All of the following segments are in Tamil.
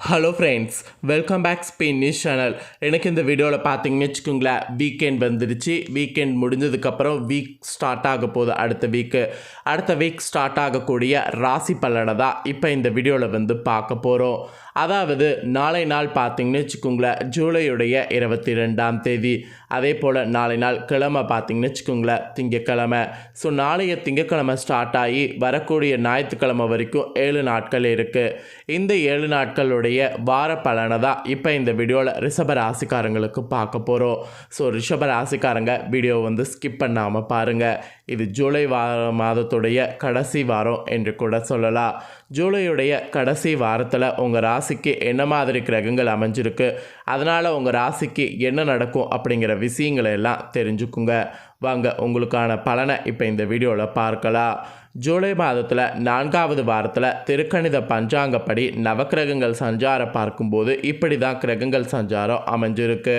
Hello friends welcome back Spain news channel எனக்கு இந்த வீடியோவில் பார்த்தீங்கன்னு வச்சுக்கோங்களேன் வீக்கெண்ட் வந்துடுச்சு. வீக்கெண்ட் முடிஞ்சதுக்கப்புறம் வீக் ஸ்டார்ட் ஆக போகுது அடுத்த வீக்கு அடுத்த வீக் ஸ்டார்ட் ஆகக்கூடிய ராசி பலனை தான் இப்போ இந்த வீடியோவில் வந்து பார்க்க போகிறோம் அதாவது நாளை நாள் பார்த்தீங்கன்னு வச்சுக்கோங்களேன் ஜூலையுடைய இருபத்தி ரெண்டாம் தேதி. அதே போல் நாளை நாள் கிழமை பார்த்தீங்கன்னு வச்சுக்கோங்களேன் திங்கக்கிழமை. ஸோ நாளைய திங்கக்கிழமை ஸ்டார்ட் ஆகி வரக்கூடிய ஞாயிற்றுக்கிழமை வரைக்கும் ஏழு நாட்கள் இருக்குது இந்த ஏழு நாட்களுடைய வார பலனை தான் இப்போ இந்த வீடியோவில் ரிஷப ராசிக்காரங்களுக்கு பார்க்க போகிறோம் ஸோ ரிஷப ராசிக்காரங்க வீடியோ வந்து ஸ்கிப் பண்ணாமல் பாருங்கள் இது ஜூலை வார மாதத்துடைய கடைசி வாரம் என்று கூட சொல்லலாம். ஜூலையுடைய கடைசி வாரத்தில் உங்கள் ராசிக்கு என்ன மாதிரி கிரகங்கள் அமைஞ்சிருக்கு? அதனால் உங்கள் ராசிக்கு என்ன நடக்கும் அப்படிங்கிற விஷயங்களை எல்லாம் தெரிஞ்சுக்குங்க. வாங்க உங்களுக்கான பலனை இப்போ இந்த வீடியோவில் பார்க்கலாம். ஜூலை மாதத்தில் நான்காவது வாரத்தில் திருக்கணித பஞ்சாங்கப்படி நவக்கிரகங்கள் சஞ்சாரம் பார்க்கும்போது இப்படி தான் கிரகங்கள் சஞ்சாரம் அமைஞ்சிருக்கு.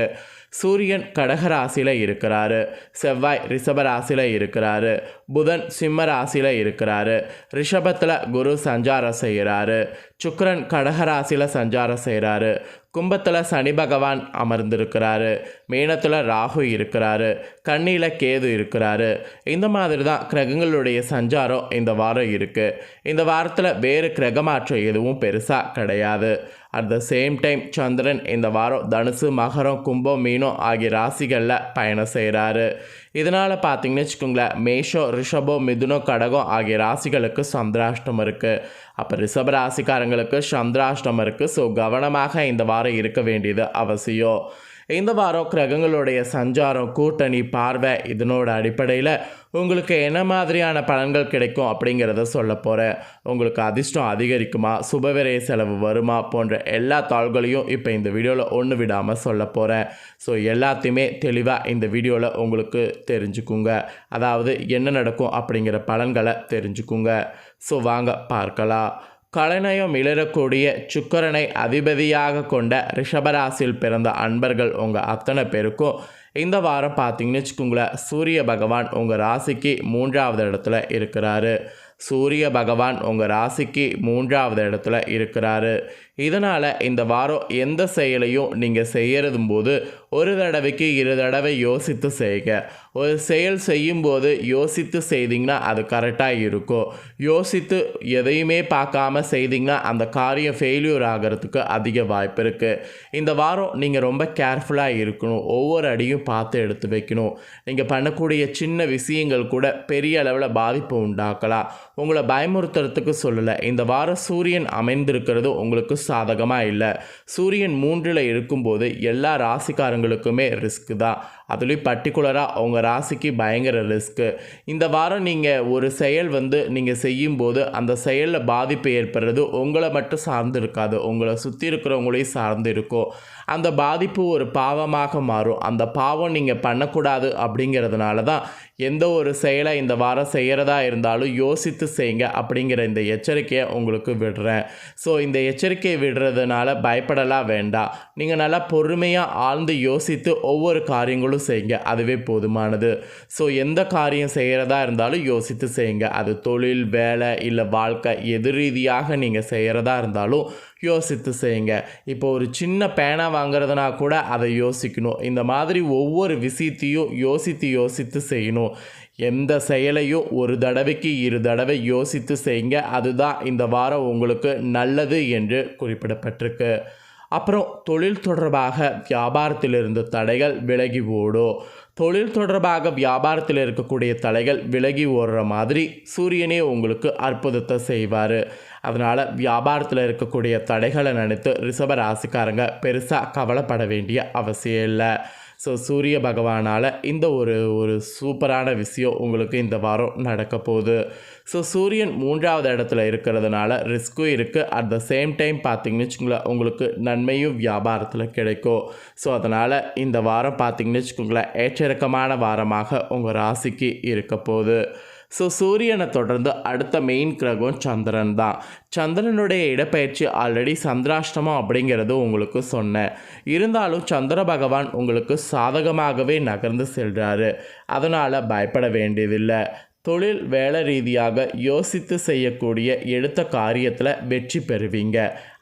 சூரியன் கடகராசியில் இருக்கிறாரு. செவ்வாய் ரிஷபராசியில் இருக்கிறாரு. புதன் சிம்ம ராசியில் இருக்கிறாரு. ரிஷபத்தில் குரு சஞ்சாரம் செய்கிறாரு. சுக்கரன் கடகராசியில் சஞ்சாரம் செய்கிறாரு. கும்பத்தில் சனி பகவான் அமர்ந்திருக்கிறாரு. மீனத்தில் ராகு இருக்கிறாரு. கண்ணியில் கேது இருக்கிறாரு. இந்த மாதிரி தான் கிரகங்களுடைய சஞ்சாரம் இந்த வாரம் இருக்குது இந்த வாரத்தில் வேறு கிரக மாற்றம் எதுவும் பெருசாக கிடையாது. அட் த சேம் டைம் சந்திரன் இந்த வாரம் தனுசு மகரம் கும்பம் மீனம் ஆகிய ராசிகளில் பயணம் செய்கிறாரு. இதனால் பார்த்தீங்கன்னு வச்சுக்கோங்களேன் மேஷம் ரிஷபம் மிதுனம் கடகம் ஆகிய ராசிகளுக்கு சந்திராஷ்டம் இருக்குது அப்போ ரிஷப ராசிக்காரங்களுக்கு சந்திராஷ்டம் இருக்குது ஸோ கவனமாக இந்த வாரம் இருக்க வேண்டியது அவசியம். இந்த வாரம் கிரகங்களுடைய சஞ்சாரம் கூட்டணி பார்வை இதனோட அடிப்படையில் உங்களுக்கு என்ன மாதிரியான பலன்கள் கிடைக்கும் அப்படிங்கிறத சொல்ல போகிறேன் உங்களுக்கு அதிர்ஷ்டம் அதிகரிக்குமா? சுபவிரை செலவு வருமா? போன்ற எல்லா தாள்களையும் இப்போ இந்த வீடியோவில் ஒன்று விடாமல் சொல்ல போகிறேன் ஸோ எல்லாத்தையுமே தெளிவாக இந்த வீடியோவில் உங்களுக்கு தெரிஞ்சுக்குங்க. அதாவது என்ன நடக்கும் அப்படிங்கிற பலன்களை தெரிஞ்சுக்குங்க. ஸோ வாங்க பார்க்கலாம். கலைநயம் இளரக்கூடிய சுக்கரனை அதிபதியாக கொண்ட ரிஷபராசியில் பிறந்த அன்பர்கள் உங்கள் அத்தனை பேருக்கும் இந்த வாரம் பார்த்தீங்கன்னு வச்சுக்கோங்களேன் சூரிய பகவான் உங்கள் ராசிக்கு மூன்றாவது இடத்துல இருக்கிறாரு. சூரிய பகவான் உங்கள் ராசிக்கு மூன்றாவது இடத்துல இருக்கிறாரு. இதனால் இந்த வாரம் எந்த செயலையும் நீங்கள் செய்யறதும் போது ஒரு தடவைக்கு இரு தடவை யோசித்து செய்க. ஒரு செயல் செய்யும்போது யோசித்து செய்தீங்கன்னா அது கரெக்டாக இருக்கும். யோசித்து எதையுமே பார்க்காம செய்தீங்கன்னா அந்த காரியம் ஃபெயிலியூர் ஆகிறதுக்கு அதிக வாய்ப்பு இருக்குது இந்த வாரம் நீங்கள் ரொம்ப கேர்ஃபுல்லாக இருக்கணும். ஒவ்வொரு அடியும் பார்த்து எடுத்து வைக்கணும். நீங்கள் பண்ணக்கூடிய சின்ன விஷயங்கள் கூட பெரிய அளவில் பாதிப்பு உண்டாக்கலாம். உங்களை பயமுறுத்துறதுக்கு சொல்லலை. இந்த வாரம் சூரியன் அமைந்திருக்கிறது உங்களுக்கு சாதகமாக இல்லை. சூரியன் மூன்றில் இருக்கும்போது எல்லா ராசிக்காரங்களுக்குமே ரிஸ்க் தான். அதுலேயும் பர்டிகுலராக அவங்க ராசிக்கு பயங்கர ரிஸ்க்கு இந்த வாரம் நீங்கள் ஒரு செயல் வந்து நீங்கள் செய்யும்போது அந்த செயலில் பாதிப்பு ஏற்படுறது உங்களை மட்டும் சார்ந்து இருக்காது. உங்களை சுற்றி இருக்கிறவங்களையும் சார்ந்து இருக்கும். அந்த பாதிப்பு ஒரு பாவமாக மாறும். அந்த பாவம் நீங்கள் பண்ணக்கூடாது அப்படிங்கிறதுனால தான் எந்த ஒரு செயலை இந்த வாரம் செய்கிறதா இருந்தாலும் யோசித்து செய்யுங்க அப்படிங்கிற இந்த எச்சரிக்கையை உங்களுக்கு விடுறேன். ஸோ இந்த எச்சரிக்கையை விடுறதுனால பயப்படலாம் வேண்டாம். நீங்கள் நல்லா பொறுமையாக ஆழ்ந்து யோசித்து ஒவ்வொரு காரியங்களும் செய்யுங்க அதுவே போதுமானது. ஸோ எந்த காரியம் செய்கிறதா இருந்தாலும் யோசித்து செய்யுங்க. அது தொழில் வேலை இல்லை வாழ்க்கை எது ரீதியாக நீங்கள் செய்கிறதா இருந்தாலும் யோசித்து செய்யுங்க. இப்போ ஒரு சின்ன பேனா வாங்குறதுனா கூட அதை யோசிக்கணும். இந்த மாதிரி ஒவ்வொரு விஷயத்தையும் யோசித்து யோசித்து செய்யணும். எந்த செயலையும் ஒரு தடவைக்கு இரு தடவை யோசித்து செய்யுங்க. அதுதான் இந்த வாரம் உங்களுக்கு நல்லது என்று குறிப்பிடப்பட்டிருக்கு. அப்புறம் தொழில் தொடர்பாக வியாபாரத்தில் இருந்த தடைகள் விலகி ஓடும் தொழில் தொடர்பாக வியாபாரத்தில் இருக்கக்கூடிய தடைகள் விலகி ஓடுற மாதிரி சூரியனே உங்களுக்கு அற்புதத்தை செய்வார். அதனால் வியாபாரத்தில் இருக்கக்கூடிய தடைகளை நினைத்து ரிஷப ராசிக்காரங்க பெருசாக கவலைப்பட வேண்டிய அவசியம் இல்லை. ஸோ சூரிய பகவானால் இந்த ஒரு ஒரு சூப்பரான விஷயம் உங்களுக்கு இந்த வாரம் நடக்க போகுது. ஸோ சூரியன் மூன்றாவது இடத்துல இருக்கிறதுனால ரிஸ்க்கும் இருக்குது அட் த சேம் டைம் பார்த்தீங்கன்னு வச்சுக்கோங்களேன் உங்களுக்கு நன்மையும் வியாபாரத்தில் கிடைக்கும். ஸோ அதனால் இந்த வாரம் பார்த்தீங்கன்னு வச்சுக்கோங்களேன் ஏற்றிறக்கமான வாரமாக உங்கள் ராசிக்கு இருக்க போகுது. ஸோ சூரியனை தொடர்ந்து அடுத்த மெயின் கிரகம் சந்திரன் தான். சந்திரனுடைய இடப்பெயர்ச்சி ஆல்ரெடி சந்திராஷ்டமம் அப்படிங்கிறது உங்களுக்கு சொன்னேன். இருந்தாலும் சந்திர பகவான் உங்களுக்கு சாதகமாகவே நகர்ந்து செல்கிறாரு அதனால் பயப்பட வேண்டியதில்லை. தொழில் வேலை ரீதியாக யோசித்து செய்யக்கூடிய எடுத்த காரியத்தில் வெற்றி பெறுவீங்க.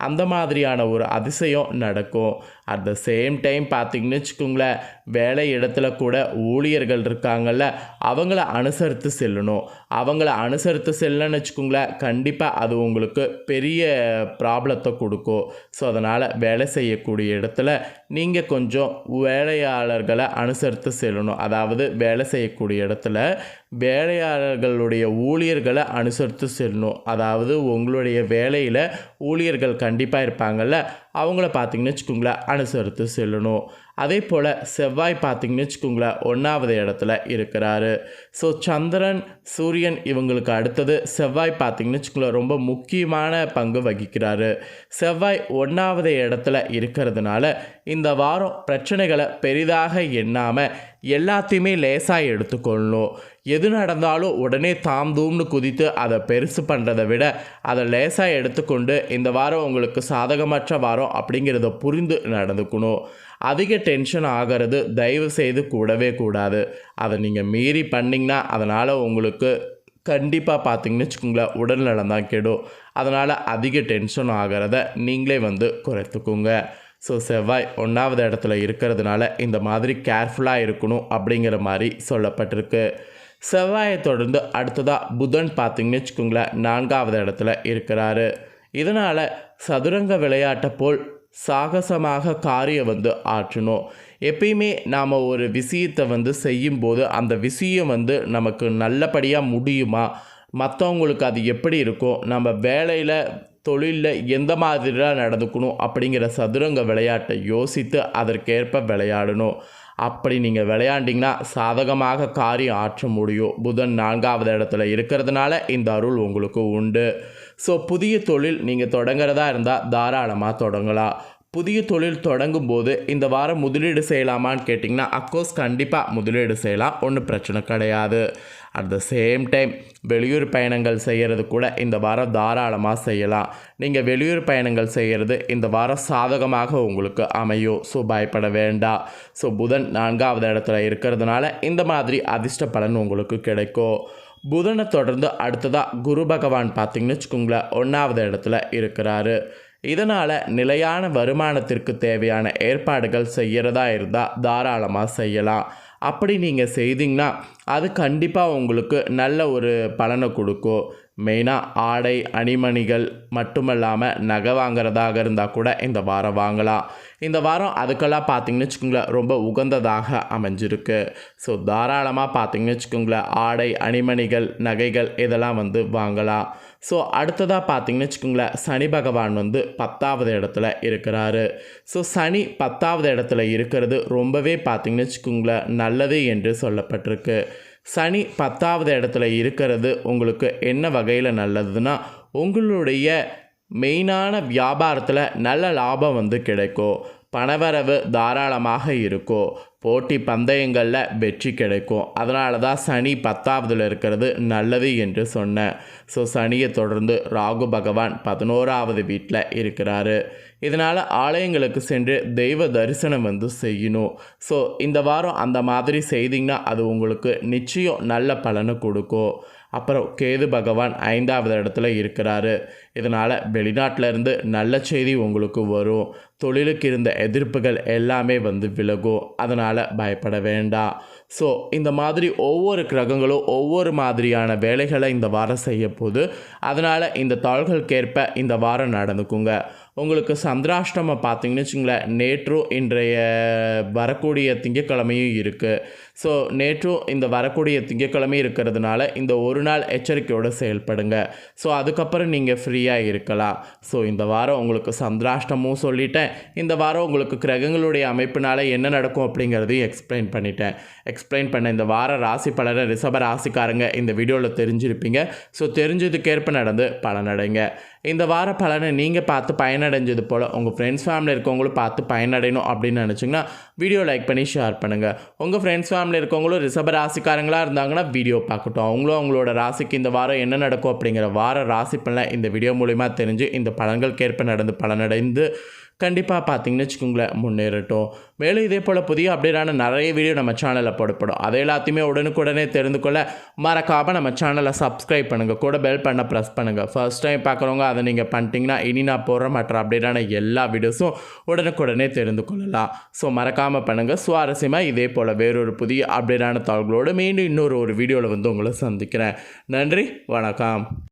அந்த மாதிரியான ஒரு அதிசயம் நடக்கும். அட் த சேம் டைம் பார்த்தீங்கன்னு வச்சுக்கோங்களேன் வேலை இடத்துல கூட ஊழியர்கள் இருக்காங்கல்ல அவங்கள அனுசரித்து செல்லணும். அவங்கள அனுசரித்து செல்லன்னு வச்சுக்கோங்களேன் கண்டிப்பாக அது உங்களுக்கு பெரிய ப்ராப்ளத்தை கொடுக்கும். ஸோ அதனால் வேலை செய்யக்கூடிய இடத்துல நீங்கள் கொஞ்சம் வேலையாளர்களை அனுசரித்து செல்லணும். அதாவது வேலை செய்யக்கூடிய இடத்துல வேலையாளர்களுடைய ஊழியர்களை அனுசரித்து செல்லணும். அதாவது உங்களுடைய வேலையில் ஊழியர்கள் கண்டிப்பாக இருப்பாங்கள்ல அவங்கள பார்த்தீங்கன்னு வச்சுக்கோங்களேன் அனுசரித்து செல்லணும். அதே போல் செவ்வாய் பார்த்தீங்கன்னு வச்சுக்கோங்களேன் ஒன்றாவது இடத்துல இருக்கிறாரு. ஸோ சந்திரன் சூரியன் இவங்களுக்கு அடுத்தது செவ்வாய் பார்த்தீங்கன்னு வச்சுக்கோங்களேன் ரொம்ப முக்கியமான பங்கு வகிக்கிறாரு. செவ்வாய் ஒன்றாவது இடத்துல இருக்கிறதுனால இந்த வாரம் பிரச்சனைகளை பெரிதாக எண்ணாமல் எல்லாத்தையுமே லேசாக எடுத்துக்கொள்ளணும். எது நடந்தாலும் உடனே தாம் தூம்னு குதித்து அதை பெருசு பண்ணுறதை விட அதை லேசாக எடுத்துக்கொண்டு இந்த வாரம் உங்களுக்கு சாதகமற்ற வாரம் அப்படிங்கிறத புரிந்து நடந்துக்கணும். அதிக டென்ஷன் ஆகிறது தயவு செய்து கூடவே கூடாது. அதை நீங்கள் மீறி பண்ணிங்கன்னா அதனால் உங்களுக்கு கண்டிப்பாக பார்த்தீங்கன்னு வச்சுக்கோங்களேன் உடல்நலம் தான் கெடும். அதனால் அதிக டென்ஷன் ஆகிறத நீங்களே வந்து குறைத்துக்குங்க. ஸோ செவ்வாய் ஒன்றாவது இடத்துல இருக்கிறதுனால இந்த மாதிரி கேர்ஃபுல்லாக இருக்கணும் அப்படிங்கிற மாதிரி சொல்லப்பட்டிருக்கு. செவ்வாயை தொடர்ந்து அடுத்ததாக புதன் பார்த்தீங்கன்னு வச்சுக்கோங்களேன் நான்காவது இடத்துல இருக்கிறாரு. இதனால் சதுரங்க விளையாட்டை போல் சாகசமாக காரியம் வந்து ஆற்றணும். எப்பயுமே நாம் ஒரு விஷயத்தை வந்து செய்யும்போது அந்த விஷயம் வந்து நமக்கு நல்லபடியாக முடியுமா? மற்றவங்களுக்கு அது எப்படி இருக்கும்? நம்ம வேலையில் தொழிலில் எந்த மாதிரிலாம் நடந்துக்கணும் அப்படிங்கிற சதுரங்க விளையாட்டை யோசித்து அதற்கேற்ப விளையாடணும். அப்படி நீங்கள் விளையாண்டிங்கன்னா சாதகமாக காரியம் ஆற்ற முடியும். புதன் நான்காவது இடத்துல இருக்கிறதுனால இந்த அருள் உங்களுக்கு உண்டு. ஸோ புதிய தொழில் நீங்கள் தொடங்குறதா இருந்தால் தாராளமாக தொடங்கலாம். புதிய தொழில் தொடங்கும் போது இந்த வாரம் முதலீடு செய்யலாமான்னு கேட்டிங்கன்னா அக்கோர்ஸ் கண்டிப்பாக முதலீடு செய்யலாம். ஒன்றும் பிரச்சனை கிடையாது. அட் த சேம் டைம் வெளியூர் பயணங்கள் செய்கிறது கூட இந்த வாரம் தாராளமாக செய்யலாம். நீங்கள் வெளியூர் பயணங்கள் செய்கிறது இந்த வாரம் சாதகமாக உங்களுக்கு அமையும். ஸோ பயப்பட வேண்டாம். ஸோ புதன் நான்காவது இடத்துல இருக்கிறதுனால இந்த மாதிரி அதிர்ஷ்ட பலன் உங்களுக்கு கிடைக்கும். புதனை தொடர்ந்து அடுத்ததாக குரு பகவான் பார்த்தீங்கன்னு வச்சுக்கோங்களேன் ஒன்றாவது இடத்துல இருக்கிறாரு. இதனால் நிலையான வருமானத்திற்கு தேவையான ஏற்பாடுகள் செய்கிறதா இருந்தால் தாராளமாக செய்யலாம். அப்படி நீங்கள் செய்தீங்கன்னா அது கண்டிப்பாக உங்களுக்கு நல்ல ஒரு பலனை கொடுக்கும். மெயினாக ஆடை அணிமணிகள் மட்டுமல்லாமல் நகை வாங்குறதாக இருந்தால் கூட இந்த வாரம் வாங்கலாம். இந்த வாரம் அதுக்கெல்லாம் பார்த்தீங்கன்னு வச்சுக்கோங்களேன் ரொம்ப உகந்ததாக அமைஞ்சிருக்கு. ஸோ தாராளமாக பார்த்திங்கன்னு வச்சுக்கோங்களேன் ஆடை அணிமணிகள் நகைகள் இதெல்லாம் வந்து வாங்கலாம். ஸோ அடுத்ததாக பார்த்தீங்கன்னு வச்சுக்கோங்களேன் சனி பகவான் வந்து பத்தாவது இடத்துல இருக்கிறாரு. ஸோ சனி பத்தாவது இடத்துல இருக்கிறது ரொம்பவே பார்த்தீங்கன்னு வச்சுக்கோங்களேன் நல்லது என்று சொல்லப்பட்டிருக்கு. சனி பத்தாவது இடத்துல இருக்கிறது உங்களுக்கு என்ன வகையில் நல்லதுன்னா உங்களுடைய மெயினான வியாபாரத்தில் நல்ல லாபம் வந்து கிடைக்கும். பணவரவு தாராளமாக இருக்கும் போட்டி பந்தயங்களில் வெற்றி கிடைக்கும். அதனால தான் சனி பத்தாவதுல இருக்கிறது நல்லது என்று சொன்னேன். ஸோ சனியை தொடர்ந்து ராகு பகவான் பதினோராவது வீட்டில் இருக்கிறாரு. இதனால் ஆலயங்களுக்கு சென்று தெய்வ தரிசனம் வந்து செய்யணும். ஸோ இந்த வாரம் அந்த மாதிரி செய்தீங்கன்னா அது உங்களுக்கு நிச்சயம் நல்ல பலனை கொடுக்கும். அப்புறம் கேது பகவான் ஐந்தாவது இடத்துல இருக்கிறாரு. இதனால் வெளிநாட்டிலேருந்து நல்ல செய்தி உங்களுக்கு வரும். தொழிலுக்கு இருந்த எதிர்ப்புகள் எல்லாமே வந்து விலகும். அதனால் பயப்பட வேண்டாம். ஸோ இந்த மாதிரி ஒவ்வொரு கிரகங்களும் ஒவ்வொரு மாதிரியான வேலைகளை இந்த வாரம் செய்ய போது அதனால் இந்த தாள்களுக்கேற்ப இந்த வாரம் நடந்துக்குங்க. உங்களுக்கு சந்திராஷ்டமம் பார்த்தீங்கன்னு வச்சுங்களேன் நேற்றும் இன்றைய வரக்கூடிய திங்கட்கிழமையும் இருக்குது ஸோ நேற்றும் இந்த வரக்கூடிய திங்கட்கிழமை இருக்கிறதுனால இந்த ஒரு நாள் எச்சரிக்கையோடு செயல்படுங்க. ஸோ அதுக்கப்புறம் நீங்கள் ஃப்ரீயாக இருக்கலாம். ஸோ இந்த வாரம் உங்களுக்கு சந்திராஷ்டமும் சொல்லிட்டேன். இந்த வாரம் உங்களுக்கு கிரகங்களுடைய அமைப்பினால் என்ன நடக்கும் அப்படிங்கிறதையும் எக்ஸ்பிளைன் பண்ணிட்டேன். எக்ஸ்பிளைன் பண்ண இந்த வார ராசி பலரை ரிஷப ராசிக்காரங்க இந்த வீடியோவில் தெரிஞ்சிருப்பீங்க. ஸோ தெரிஞ்சதுக்கேற்ப நடந்து பலனடைங்க. இந்த வார பலனை நீங்கள் பார்த்து பயனடைஞ்சது போல் உங்கள் ஃப்ரெண்ட்ஸ் ஃபேமிலி இருக்கவங்களும் பார்த்து பயனடையணும் அப்படின்னு நினச்சிங்கன்னா வீடியோ லைக் பண்ணி ஷேர் பண்ணுங்கள் உங்கள் ஃப்ரெண்ட்ஸ் ஃபேமிலி இருக்கவங்களும் ரிசப ராசிக்காரங்களாக இருந்தாங்கன்னா வீடியோ பார்க்கட்டும். அவங்களும் அவங்களோட ராசிக்கு இந்த வாரம் என்ன நடக்கும் அப்படிங்கிற வார ராசி பலனை இந்த வீடியோ மூலிமா தெரிஞ்சு இந்த பலன்களுக்கேற்ப நடந்து பலனடைந்து கண்டிப்பாக பார்த்தீங்கன்னு வச்சுக்கோங்களேன் முன்னேறட்டும். மேலும் இதே போல் புதிய அப்டேட்டான நிறைய வீடியோ நம்ம சேனலில் போடப்படும். அதை எல்லாத்தையுமே உடனுக்குடனே தெரிந்து கொள்ள மறக்காமல் நம்ம சேனலை சப்ஸ்கிரைப் பண்ணுங்கள் கூட பெல் பண்ண ப்ரெஸ் பண்ணுங்கள் ஃபர்ஸ்ட் டைம் பார்க்குறவங்க அதை நீங்கள் பண்ணிட்டீங்கன்னா இனி நான் போடுற மற்ற அப்டேட்டான எல்லா வீடியோஸும் உடனுக்குடனே தெரிந்து கொள்ளலாம். ஸோ மறக்காமல் பண்ணுங்கள் சுவாரஸ்யமாக இதே போல் வேறொரு புதிய அப்டேட்டான தாள்களோடு மீண்டும் இன்னொரு ஒரு வீடியோவில் வந்து உங்களை சந்திக்கிறேன். நன்றி வணக்கம்.